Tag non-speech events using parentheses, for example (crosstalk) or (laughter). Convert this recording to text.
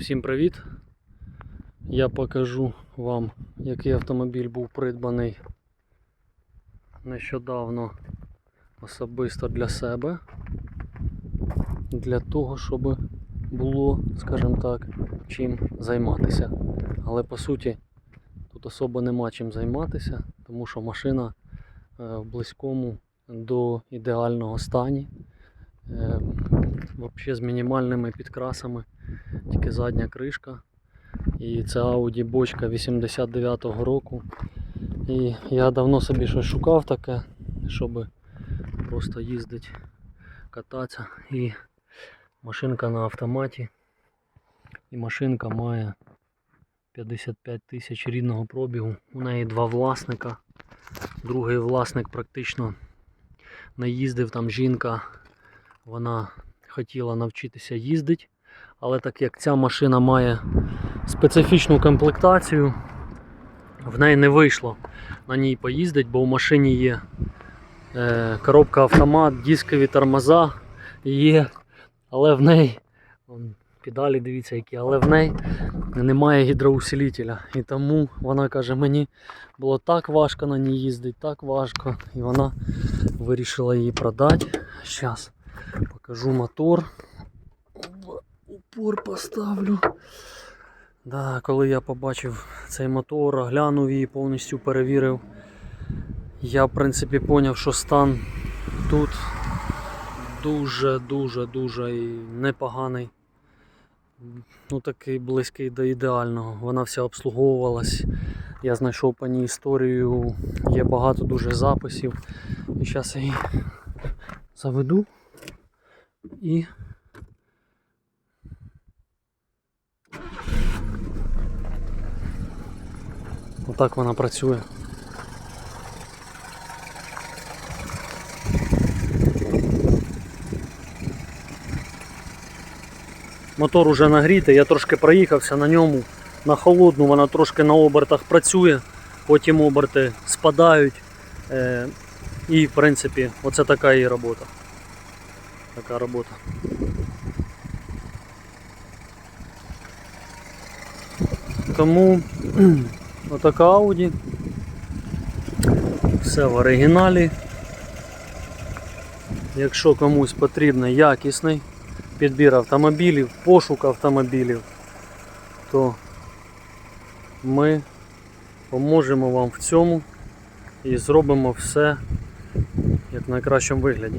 Всім привіт! Я покажу вам, який автомобіль був придбаний нещодавно особисто для себе. Для того, щоб було, скажімо так, чим займатися. Але по суті тут особо нема чим займатися, тому що машина е, в близькому до ідеального стані. Е, Взагалі з мінімальними підкрасами тільки задня кришка. І це Audi бочка 89-го року. І я давно собі щось шукав таке, щоб просто їздити, кататися. І машинка на автоматі. І машинка має 55 тисяч рідного пробігу. У неї два власника. Другий власник практично не їздив, там жінка, вона хотіла навчитися їздити. Але так як ця машина має специфічну комплектацію, в неї не вийшло на ній поїздити, бо в машині є е, коробка автомат, дискові тормоза є, але в неї педалі дивіться які, але в неї немає гідроусилителя. І тому вона каже, мені було так важко на ній їздити, так важко. І вона вирішила її продати. Зараз покажу мотор упор поставлю. Да, коли я побачив цей мотор, оглянув її, повністю перевірив, я в принципі зрозумів, що стан тут дуже-дуже-дуже непоганий. Ну такий близький до ідеального. Вона вся обслуговувалась. Я знайшов по ній історію, є багато дуже записів. І зараз я її заведу і Отак вона працює. Мотор уже нагрітий, я трошки проїхався на ньому. На холодну вона трошки на обертах працює, потім оберти спадають. Е, і в принципі оце така її робота. Така робота. Тому (clears throat) Отака Audi. Все в оригіналі. Якщо комусь потрібен якісний підбір автомобілів, пошук автомобілів, то ми поможемо вам в цьому і зробимо все як в найкращому вигляді.